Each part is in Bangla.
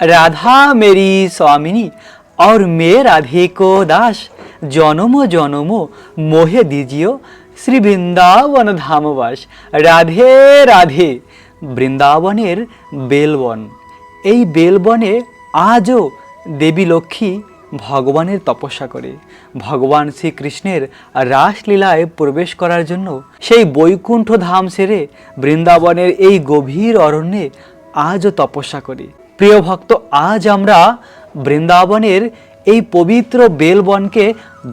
राधा मेरी स्वामिनी और मैं राधे को दास জনমো জনমো মোহে দিজিও শ্রী বৃন্দাবন ধামবাস রাধে রাধে বৃন্দাবনের বেলবন এই বেলবনে আজও দেবী লক্ষ্মী ভগবানের তপস্যা করে ভগবান শ্রীকৃষ্ণের রাসলীলায় প্রবেশ করার জন্য সেই বৈকুণ্ঠ ধাম সেরে বৃন্দাবনের এই গভীর অরণ্যে আজও তপস্যা করে প্রিয় ভক্ত, আজ আমরা বৃন্দাবনের এই পবিত্র বেলবনকে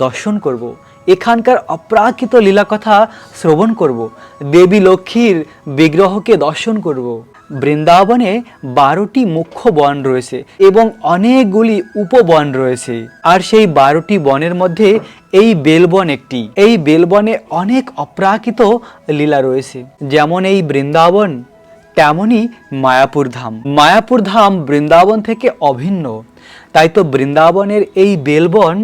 দর্শন করব। এখানকার অপ্রাকৃত লীলা কথা শ্রবণ করব। দেবী লক্ষ্মীর বিগ্রহকে দর্শন করব। বৃন্দাবনে বারোটি মুখ্য বন রয়েছে এবং অনেকগুলি উপবন রয়েছে আর সেই বারোটি বনের মধ্যে এই বেলবন একটি এই বেলবনে অনেক অপ্রাকৃত লীলা রয়েছে যেমন এই বৃন্দাবন তেমনই মায়াপুর ধাম। মায়াপুর ধাম বৃন্দাবন থেকে অভিন্ন। তাই তো বৃন্দাবনের এই বেলবন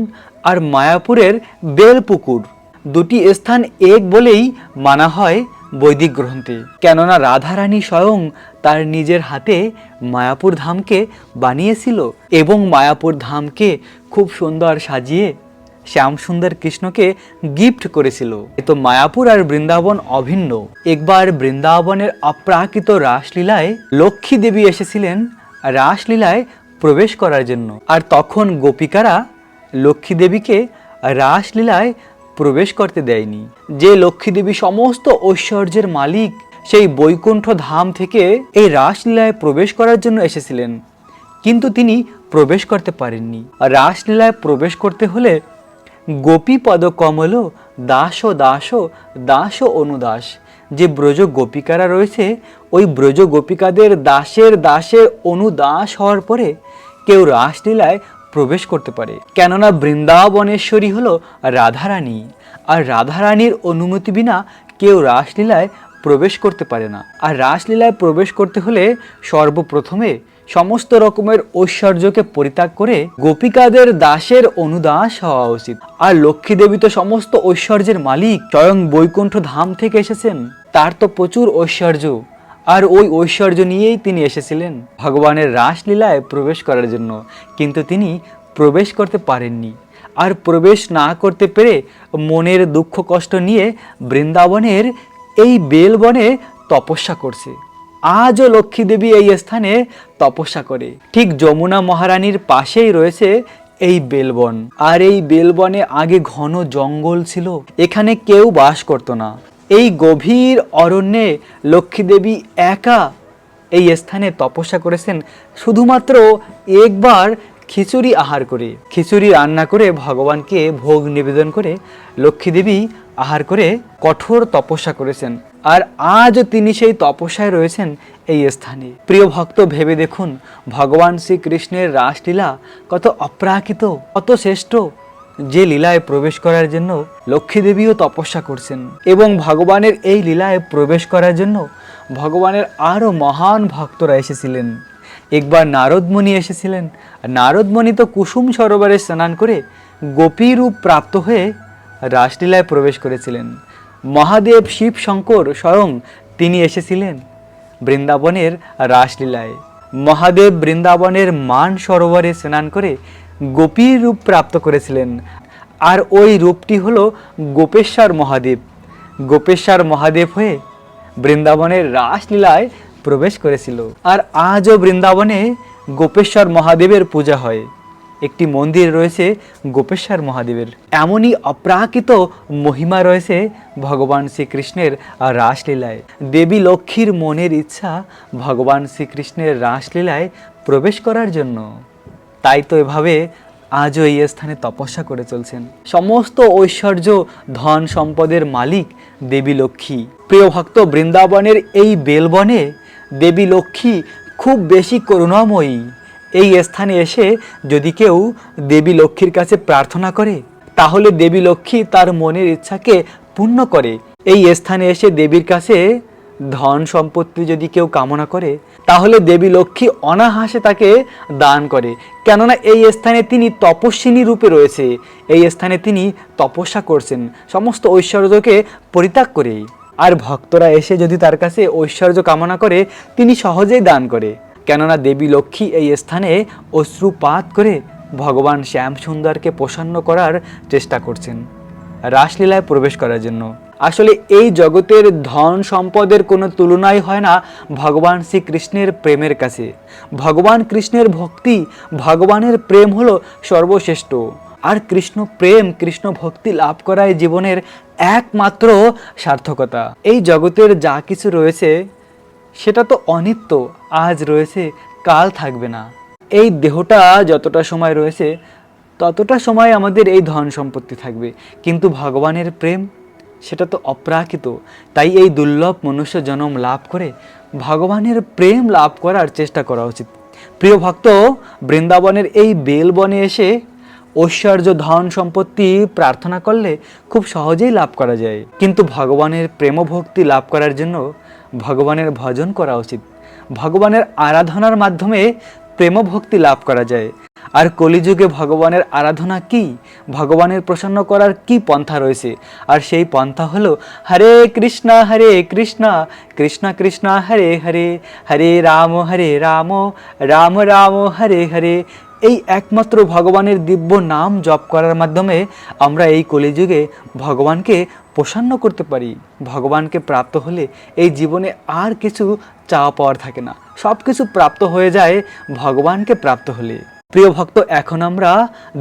আর মায়াপুরের বেলপুকুর দুটি স্থান এক বলেই মানা হয় বৈদিক গ্রন্থে। কেননা রাধারানী স্বয়ং তার নিজের হাতে মায়াপুর ধামকে বানিয়েছিল এবং মায়াপুর ধামকে খুব সুন্দর সাজিয়ে শ্যামসুন্দর কৃষ্ণকে গিফট করেছিল। তো মায়াপুর আর বৃন্দাবন অভিন্ন। একবার বৃন্দাবনের অপ্রাকৃত রাসলীলায় লক্ষ্মী দেবী এসেছিলেন রাসলীলায় প্রবেশ করার জন্য। আর তখন গোপিকারা লক্ষ্মী দেবীকে রাসলীলায় প্রবেশ করতে দেয়নি। যে লক্ষ্মী দেবী সমস্ত ঐশ্বর্যের মালিক, সেই বৈকুণ্ঠ ধাম থেকে এই রাসলীলায় প্রবেশ করার জন্য এসেছিলেন। কিন্তু তিনি প্রবেশ করতে পারেননি। আর রাসলীলায় প্রবেশ করতে হলে গোপী পদ কমল, দাস দাস দাস অনুদাস। যে ব্রজ গোপিকারা রয়েছে, ওই ব্রজ গোপিকাদের দাসের দাসের অনুদাস হওয়ার পরে কেউ রাসলীলায় প্রবেশ করতে পারে। কেননা বৃন্দাবনেশ্বরী হলো রাধারানী, আর রাধারানীর অনুমতি বিনা কেউ রাসলীলায় প্রবেশ করতে পারে না। আর রাসলীলায় প্রবেশ করতে হলে সর্বপ্রথমে সমস্ত রকমের ঐশ্বর্যকে পরিত্যাগ করে গোপিকাদের দাসের অনুদাস হওয়া উচিত। আর লক্ষ্মী দেবী তো সমস্ত ঐশ্বর্যের মালিক, স্বয়ং বৈকুণ্ঠ ধাম থেকে এসেছেন। তার তো প্রচুর ঐশ্বর্য। আর ওই ঐশ্বর্য নিয়েই তিনি এসেছিলেন ভগবানের রাসলীলায় প্রবেশ করার জন্য। কিন্তু তিনি প্রবেশ করতে পারেননি। আর প্রবেশ না করতে পেরে মনের দুঃখ কষ্ট নিয়ে বৃন্দাবনের এই বেলবনে তপস্যা করছে। আজও লক্ষ্মী দেবী এই স্থানে তপস্যা করে। ঠিক যমুনা মহারানীর পাশেই রয়েছে এই বেলবন। আর এই বেলবনে আগে ঘন জঙ্গল ছিল, এখানে কেউ বাস করতো না। এই গভীর অরণ্যে লক্ষ্মী দেবী একা এই স্থানে তপস্যা করেছেন। শুধুমাত্র একবার খিচুড়ি আহার করে, খিচুড়ি রান্না করে ভগবানকে ভোগ নিবেদন করে লক্ষ্মী দেবী আহার করে কঠোর তপস্যা করেছেন। আর আজও তিনি সেই তপস্যায় রয়েছেন এই স্থানে। প্রিয় ভক্ত, ভেবে দেখুন, ভগবান শ্রীকৃষ্ণের রাসলীলা কত অপ্রাকৃত, কত শ্রেষ্ঠ। যে লীলায় প্রবেশ করার জন্য লক্ষ্মী দেবীও তপস্যা করছেন এবং ভগবানের এই লীলায় প্রবেশ করার জন্য ভগবানের আরও মহান ভক্তরা এসেছিলেন। একবার নারদমণি এসেছিলেন। নারদমণি তো কুসুম সরোবরে স্নান করে গোপী রূপ প্রাপ্ত হয়ে রাসলীলায় প্রবেশ করেছিলেন। মহাদেব শিব শঙ্কর স্বয়ং তিনি এসেছিলেন বৃন্দাবনের রাসলীলায়। মহাদেব বৃন্দাবনের মান সরোবরে স্নান করে গোপীর রূপ প্রাপ্ত করেছিলেন। আর ওই রূপটি হলো গোপেশ্বর মহাদেব। গোপেশ্বর মহাদেব হয়ে বৃন্দাবনের রাসলীলায় প্রবেশ করেছিল। আর আজও বৃন্দাবনে গোপেশ্বর মহাদেবের পূজা হয়। একটি মন্দির রয়েছে গোপেশ্বর মহাদেবের। এমনই অপ্রাকৃত মহিমা রয়েছে ভগবান শ্রীকৃষ্ণের রাসলীলায়। দেবী লক্ষ্মীর মনের ইচ্ছা ভগবান শ্রীকৃষ্ণের রাসলীলায় প্রবেশ করার জন্য। তাই তো এভাবে আজও এই স্থানে তপস্যা করে চলছেন। সমস্ত ঐশ্বর্য, ধন সম্পদের মালিক দেবী লক্ষ্মী। প্রিয় ভক্ত, বৃন্দাবনের এই বেলবনে দেবী লক্ষ্মী খুব বেশি করুণাময়ী। এই স্থানে এসে যদি কেউ দেবী লক্ষ্মীর কাছে প্রার্থনা করে, তাহলে দেবী লক্ষ্মী তার মনের ইচ্ছাকে পূর্ণ করে। এই স্থানে এসে দেবীর কাছে ধন সম্পত্তি যদি কেউ কামনা করে, তাহলে দেবী লক্ষ্মী অনাহাসে তাকে দান করে। কেননা এই স্থানে তিনি তপস্বিনী রূপে রয়েছে। এই স্থানে তিনি তপস্যা করছেন। সমস্ত ঐশ্বর্যকে পরিত্যাগ করে আর ভক্তরা এসে যদি তার কাছে ঐশ্বর্য কামনা করে, তিনি সহজেই দান করে। কেননা দেবী লক্ষ্মী এই স্থানে অশ্রুপাত করে ভগবান শ্যাম সুন্দরকে প্রসন্ন করার চেষ্টা করছেন, রাসলীলায় প্রবেশ করার জন্য। আসলে এই জগতের ধন সম্পদের কোনো তুলনাই হয় না ভগবান শ্রীকৃষ্ণের প্রেমের কাছে। ভগবান কৃষ্ণের ভক্তি, ভগবানের প্রেম হলো সর্বশ্রেষ্ঠ। আর কৃষ্ণ প্রেম, কৃষ্ণ ভক্তি লাভ করাই জীবনের একমাত্র সার্থকতা। এই জগতের যা কিছু রয়েছে, সেটা তো অনিত্য, আজ রয়েছে, কাল থাকবে না। এই দেহটা যতটা সময় রয়েছে, ততটা সময় আমাদের এই ধন সম্পত্তি থাকবে। কিন্তু ভগবানের প্রেম, সেটা তো অপ্রাকৃত। তাই এই দুর্লভ মনুষ্য জন্ম লাভ করে ভগবানের প্রেম লাভ করার চেষ্টা করা উচিত। প্রিয় ভক্ত, বৃন্দাবনের এই বেলবনে এসে ঐশ্বর্য ধন সম্পত্তি প্রার্থনা করলে খুব সহজেই লাভ করা যায়। কিন্তু ভগবানের প্রেম ভক্তি লাভ করার জন্য ভগবানের ভজন করা উচিত। ভগবানের আরাধনার মাধ্যমে প্রেম ভক্তি লাভ করা যায়। আর কলিযুগে ভগবানের আরাধনা কি? ভগবানের প্রসন্ন করার কি পন্থা রয়েছে? আর সেই পন্থা হলো হরে কৃষ্ণ হরে কৃষ্ণ কৃষ্ণ কৃষ্ণ, হরে হরে হরে রাম হরে রাম রাম রাম, হরে হরে এই একমাত্র ভগবানের দিব্য নাম জপ করার মাধ্যমে আমরা এই কলিযুগে ভগবানকে প্রসন্ন করতে পারি। ভগবানকে প্রাপ্ত হলে এই জীবনে আর কিছু চাওয়া পাওয়ার থাকে না। সব কিছু প্রাপ্ত হয়ে যায় ভগবানকে প্রাপ্ত হলে। প্রিয় ভক্ত, এখন আমরা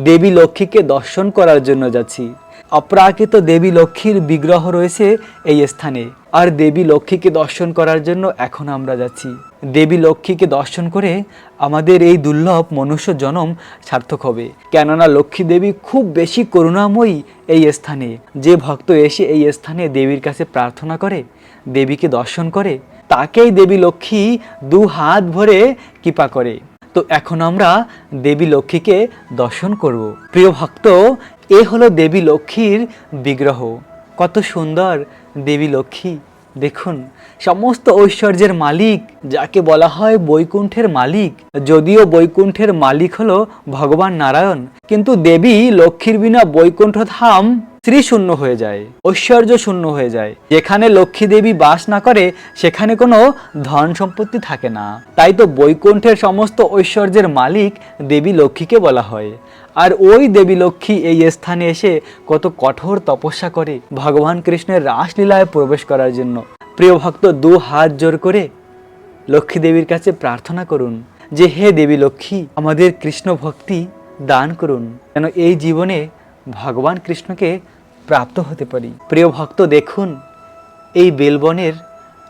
দেবী লক্ষ্মীকে দর্শন করার জন্য যাচ্ছি। অপ্রাকৃত দেবী লক্ষ্মীর বিগ্রহ রয়েছে এই স্থানে। আর দেবী লক্ষ্মীকে দর্শন করার জন্য এখন আমরা যাচ্ছি। দেবী লক্ষ্মীকে দর্শন করে আমাদের এই দুর্লভ মনুষ্য জনম সার্থক হবে। কেননা লক্ষ্মী দেবী খুব বেশি করুণাময়ী এই স্থানে। যে ভক্ত এসে এই স্থানে দেবীর কাছে প্রার্থনা করে, দেবীকে দর্শন করে, তাকেই দেবী লক্ষ্মী দু হাত ভরে কৃপা করে। তো এখন আমরা দেবী লক্ষ্মীকে দর্শন করব। প্রিয় ভক্ত, এ হলো দেবী লক্ষ্মীর বিগ্রহ। কত সুন্দর দেবী লক্ষ্মী। দেখুন, সমস্ত ঐশ্বর্যের মালিক, যাকে বলা হয় বৈকুণ্ঠের মালিক। যদিও বৈকুণ্ঠের মালিক হলো ভগবান নারায়ণ, কিন্তু দেবী লক্ষ্মীর বিনা বৈকুণ্ঠ ধাম শ্রী শূন্য হয়ে যায়, ঐশ্বর্য শূন্য হয়ে যায়। যেখানে লক্ষ্মী দেবী বাস না করে, সেখানে কোনো ধন সম্পত্তি থাকে না। তাই তো বৈকুণ্ঠের সমস্ত ঐশ্বর্যের মালিক দেবী লক্ষ্মীকে বলা হয়। আর ওই দেবী লক্ষ্মী এই স্থানে এসে কত কঠোর তপস্যা করে ভগবান কৃষ্ণের রাসলীলায় প্রবেশ করার জন্য। প্রিয় ভক্ত, দু হাত জোর করে লক্ষ্মী দেবীর কাছে প্রার্থনা করুন যে, হে দেবী লক্ষ্মী, আমাদের কৃষ্ণ ভক্তি দান করুন। যেন এই জীবনে ভগবান কৃষ্ণকে প্রাপ্ত হতে পারি। প্রিয় ভক্ত, দেখুন, এই বেলবনের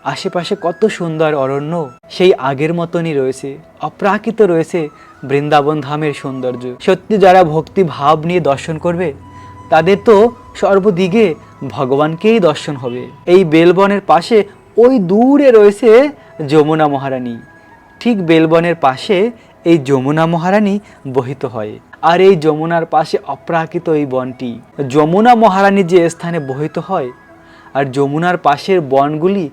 আশেপাশে কত সুন্দর অরণ্য, সেই আগের মতনই রয়েছে, অপ্রাকৃত রয়েছে বৃন্দাবন ধামের সৌন্দর্য। সত্যি, যারা ভক্তি ভাব নিয়ে দর্শন করবে, তাদের তো সর্বদিকে ভগবানকেই দর্শন হবে। এই বেলবনের পাশে, ওই দূরে রয়েছে যমুনা মহারানী। ঠিক বেলবনের পাশে, এই যমুনা মহারানী বহিত হয়। আর এই যমুনার পাশে অপ্রাকৃত এই বনটি। যমুনা মহারানী যে স্থানে বহিত হয়, আর যমুনার পাশের বনগুলি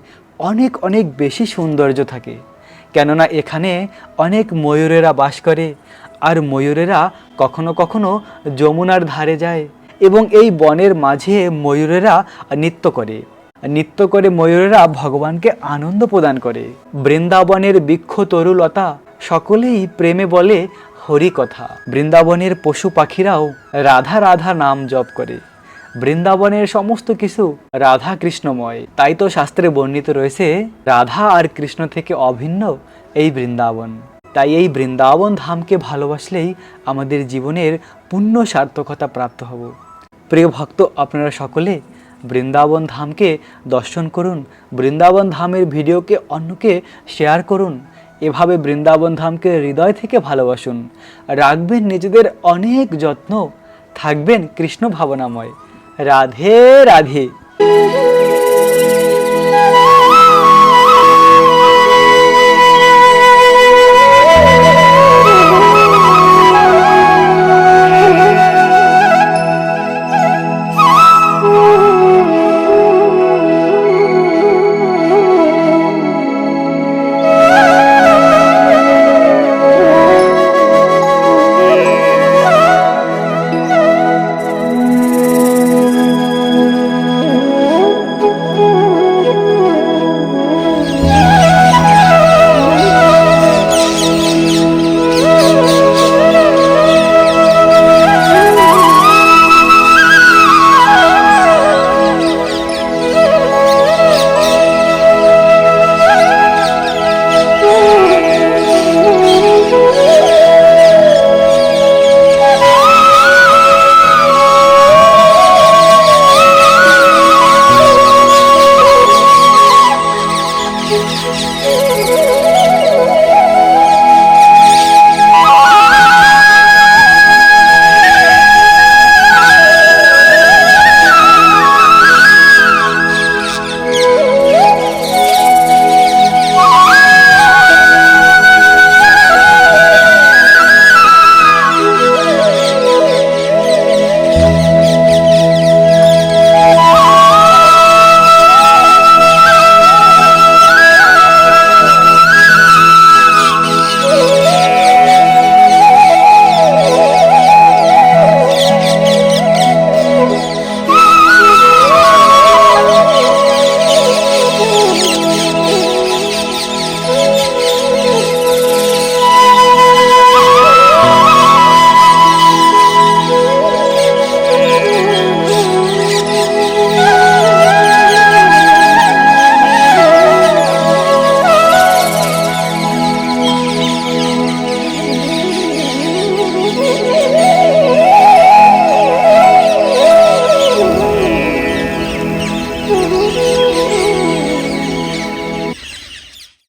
অনেক অনেক বেশি সৌন্দর্য থাকে। কেননা এখানে অনেক ময়ূরেরা বাস করে, আর ময়ূরেরা কখনো কখনো যমুনার ধারে যায় এবং এই বনের মাঝে ময়ূরেরা নৃত্য করে। নৃত্য করে ময়ূরেরা ভগবানকে আনন্দ প্রদান করে। বৃন্দাবনের বৃক্ষ তরুলতা সকলেই প্রেমে বলে হরি কথা বৃন্দাবনের পশু পাখিরাও রাধা রাধা নাম জপ করে। বৃন্দাবনের সমস্ত কিছু রাধা কৃষ্ণময় তাই তো শাস্ত্রে বর্ণিত রয়েছে, রাধা আর কৃষ্ণ থেকে অভিন্ন এই বৃন্দাবন। তাই এই বৃন্দাবন ধামকে ভালোবাসলেই আমাদের জীবনের পূর্ণ সার্থকতা প্রাপ্ত হব। প্রিয় ভক্ত, আপনারা সকলে বৃন্দাবন ধামকে দর্শন করুন, বৃন্দাবন ধামের ভিডিওকে অন্যকে শেয়ার করুন। এভাবে বৃন্দাবন ধামকে হৃদয় থেকে ভালোবাসুন। রাখবেন নিজেদের অনেক যত্ন, থাকবেন কৃষ্ণ ভাবনাময়। রাধে রাধে।